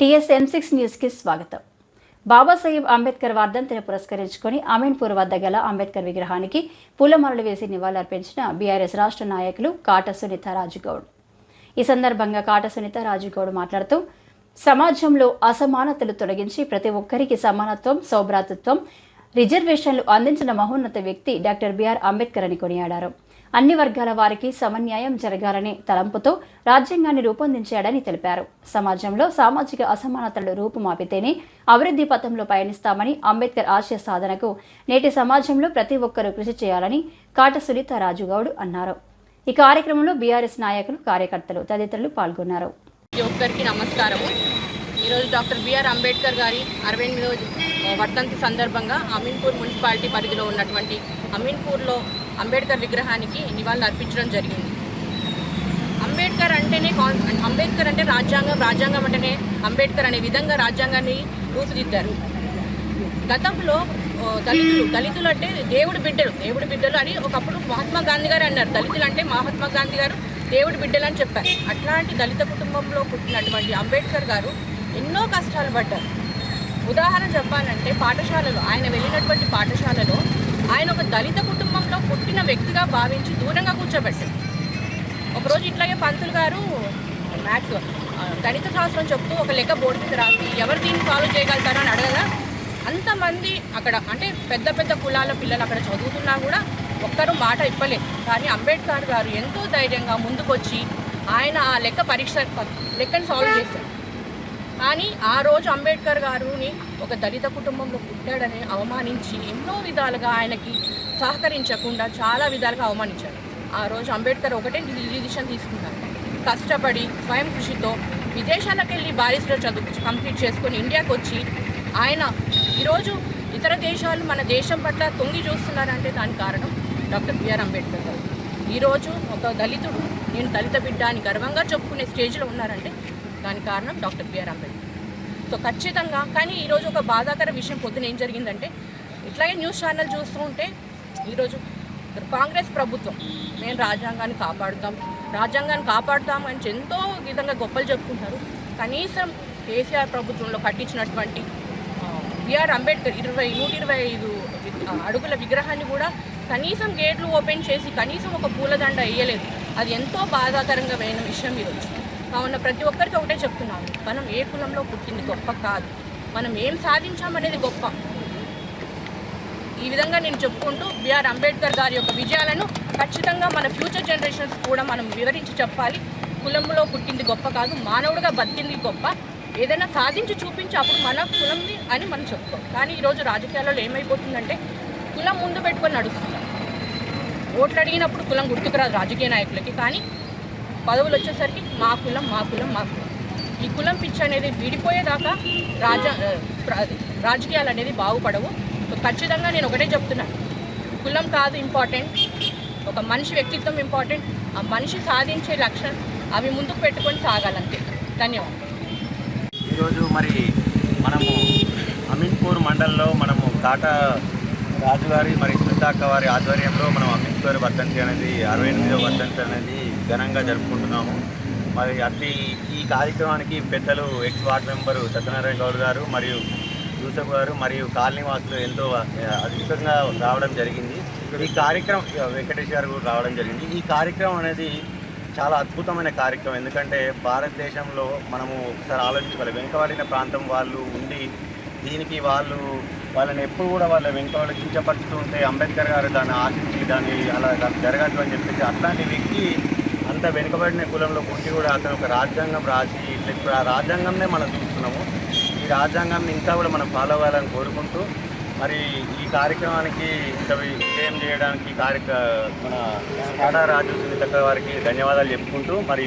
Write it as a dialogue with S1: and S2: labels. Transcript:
S1: TSM six న్యూస్కి స్వాగతం. బాబాసాహెబ్ అంబేద్కర్ వర్ధంతిని పురస్కరించుకొని అమీన్పూర్ వద్ద గల అంబేద్కర్ విగ్రహానికి పూలమాలలు వేసి నివాళులర్పించిన బీఆర్ఎస్ రాష్ట్ర నాయకులు కాట సునీత రాజుగౌడ్. ఈ సందర్భంగా కాట సునీత రాజుగౌడ్ మాట్లాడుతూ సమాజంలో అసమానతలు తొలగించి ప్రతి ఒక్కరికి సమానత్వం సౌభ్రాతృత్వం రిజర్వేషన్లు అందించిన మహోన్నత వ్యక్తి డాక్టర్ బిఆర్ అంబేద్కర్ అని కొనియాడారు. అన్ని వర్గాల వారికి సమన్యాయం జరగాలనే తలంపుతో రాజ్యాంగాన్ని రూపొందించాడని తెలిపారు. సమాజంలో సామాజిక అసమానతలు రూపుమాపితేనే అభివృద్ధి పథంలో పయనిస్తామని అంబేద్కర్ ఆశయ సాధనకు నేటి సమాజంలో ప్రతి ఒక్కరూ కృషి చేయాలని కాట సునీత రాజుగౌడ్ అన్నారు. ఈ కార్యక్రమంలో బీఆర్ఎస్ నాయకులు కార్యకర్తలు తదితరులు పాల్గొన్నారు.
S2: ప్రతి ఒక్కరికి నమస్కారము. ఈరోజు డాక్టర్ బిఆర్ అంబేద్కర్ గారి అరవై ఎనిమిదవ వర్ధంతి సందర్భంగా అమీన్పూర్ మున్సిపాలిటీ పరిధిలో ఉన్నటువంటి అమీన్పూర్లో అంబేద్కర్ విగ్రహానికి నివాళులు అర్పించడం జరిగింది. అంబేద్కర్ అంటేనే కాన్ అంబేద్కర్ అంటే రాజ్యాంగం రాజ్యాంగం అంటేనే అంబేద్కర్ అనే విధంగా రాజ్యాంగాన్ని రూపుదిద్దారు. గతంలో దళితులు దళితులు అంటే దేవుడి బిడ్డలు దేవుడి బిడ్డలు అని ఒకప్పుడు మహాత్మా గాంధీ గారు అన్నారు. దళితులు అంటే మహాత్మా గాంధీ గారు దేవుడి బిడ్డలు అని చెప్పారు. అట్లాంటి దళిత కుటుంబంలో పుట్టినటువంటి అంబేద్కర్ గారు ఎన్నో కష్టాలు పడ్డారు. ఉదాహరణ చెప్పాలంటే పాఠశాలలో ఆయన వెళ్ళినటువంటి పాఠశాలలో ఆయన ఒక దళిత కుటుంబంలో పుట్టిన వ్యక్తిగా భావించి దూరంగా కూర్చోబెట్టారు. ఒకరోజు ఇట్లాగే పంతులు గారు మ్యాథ్స్ గణిత శాస్త్రం చెప్తూ ఒక లెక్క బోర్డు మీద రాసి ఎవరు దీన్ని ఫాలో చేయగలుగుతారో అని అడగగా అంతమంది అక్కడ అంటే పెద్ద పెద్ద కులాల పిల్లలు అక్కడ చదువుతున్నా కూడా ఒక్కరు మాట ఇప్పలేదు. కానీ అంబేద్కర్ గారు ఎంతో ధైర్యంగా ముందుకొచ్చి ఆయన ఆ లెక్క పరీక్ష లెక్కను సాల్వ్ చేశారు. కానీ ఆ రోజు అంబేద్కర్ గారుని ఒక దళిత కుటుంబంలో పుట్టాడని అవమానించి ఎన్నో విధాలుగా ఆయనకి సహకరించకుండా చాలా విధాలుగా అవమానించారు. ఆ రోజు అంబేద్కర్ ఒకటే డిసిషన్ తీసుకున్నారు. కష్టపడి స్వయం కృషితో విదేశాలకు వెళ్ళి బారిస్టర్ చదువు కంప్లీట్ చేసుకొని ఇండియాకు వచ్చి ఆయన ఈరోజు ఇతర దేశాలు మన దేశం పట్ల తొంగి చూస్తున్నారంటే దానికి కారణం డాక్టర్ బిఆర్ అంబేద్కర్ గారు. ఈరోజు ఒక దళితుడు నేను దళిత బిడ్డ అని గర్వంగా చెప్పుకునే స్టేజ్లో ఉన్నారంటే దానికి కారణం డాక్టర్ బిఆర్ అంబేద్కర్. సో ఖచ్చితంగా కానీ ఈరోజు ఒక బాధాకర విషయం పొద్దున ఏం జరిగిందంటే ఇట్లాగే న్యూస్ ఛానల్ చూస్తూ ఉంటే ఈరోజు కాంగ్రెస్ ప్రభుత్వం మేము రాజ్యాంగాన్ని కాపాడుతాం రాజ్యాంగాన్ని కాపాడుతాం అని ఎంతో విధంగా గొప్పలు చెప్పుకుంటారు. కనీసం కేసీఆర్ ప్రభుత్వంలో కట్టించినటువంటి బిఆర్ అంబేద్కర్ ఇరవై నూట ఇరవై ఐదు అడుగుల విగ్రహాన్ని కూడా కనీసం గేట్లు ఓపెన్ చేసి కనీసం ఒక పూలదండ వేయలేదు. అది ఎంతో బాధాకరంగా పోయిన విషయం ఈరోజు. కావున ప్రతి ఒక్కరికి ఒకటే చెప్తున్నాను. మనం ఏ కులంలో పుట్టింది గొప్ప కాదు. మనం ఏం సాధించామనేది గొప్ప. ఈ విధంగా నేను చెప్పుకుంటూ బిఆర్ అంబేద్కర్ గారి యొక్క విజయాలను ఖచ్చితంగా మన ఫ్యూచర్ జనరేషన్స్ కూడా మనం వివరించి చెప్పాలి. కులంలో పుట్టింది గొప్ప కాదు మానవుడిగా బతికింది గొప్ప. ఏదైనా సాధించి చూపించి అప్పుడు మన కులంది అని మనం చెప్పుకోం. కానీ ఈరోజు రాజకీయాలలో ఏమైపోతుందంటే కులం ముందు పెట్టుకొని నడుస్తున్నారు ఓట్లు అడిగినప్పుడు కులం గుర్తుకురాదు రాజకీయ నాయకులకి. కానీ పదవులు వచ్చేసరికి మా కులం మా కులం మా కులం. ఈ కులం పిచ్చి అనేది విడిపోయేదాకా రాజ రాజకీయాలు అనేది బాగుపడవు. ఖచ్చితంగా నేను ఒకటే చెప్తున్నాను కులం కాదు ఇంపార్టెంట్. ఒక మనిషి వ్యక్తిత్వం ఇంపార్టెంట్. ఆ మనిషి సాధించే లక్ష్యం అవి ముందుకు పెట్టుకొని సాగాలంతే. ధన్యవాదాలు.
S3: ఈరోజు మరి మనము అమీన్పూర్ మండలంలో మనము కాటా రాజుగారి మరి సుల్తాక్క వారి ఆధ్వర్యంలో మనం అమీన్పూర్ వర్ధంతి అనేది అరవై ఎనిమిదో వర్ధంతి అనేది ఘనంగా జరుపుకుంటున్నాము. మరి అట్టి ఈ కార్యక్రమానికి పెద్దలు ex ward member Satyanarayana Goud గారు మరియు యూసఫ్ గారు మరియు కాలనీ వాసులు ఎంతో అద్భుతంగా రావడం జరిగింది. ఈ కార్యక్రమం వెంకటేష్ గారు కూడా రావడం జరిగింది. ఈ కార్యక్రమం అనేది చాలా అద్భుతమైన కార్యక్రమం. ఎందుకంటే భారతదేశంలో మనము ఒకసారి ఆలోచించుకోవాలి. వెనుకబడిన ప్రాంతం వాళ్ళు ఉండి దీనికి వాళ్ళు వాళ్ళని ఎప్పుడు కూడా వాళ్ళ వెనుకబడి కించపరుచుతూ ఉంటే అంబేద్కర్ గారు దాన్ని ఆశించి దాన్ని అలా జరగదు అని చెప్పేసి అట్లాంటి వ్యక్తి అంత వెనుకబడిన కులంలో పుట్టి కూడా అతను ఒక రాజ్యాంగం రాసి ఇట్లా ఇప్పుడు ఆ రాజ్యాంగంనే మనం చూస్తున్నాము. ఈ రాజ్యాంగాన్ని ఇంకా కూడా మనం ఫాలో అవ్వాలని కోరుకుంటూ మరి ఈ కార్యక్రమానికి ఇంత విజయం చేయడానికి కార్యక్ర మన రాజు సునీతక్క వారికి ధన్యవాదాలు చెప్పుకుంటూ మరి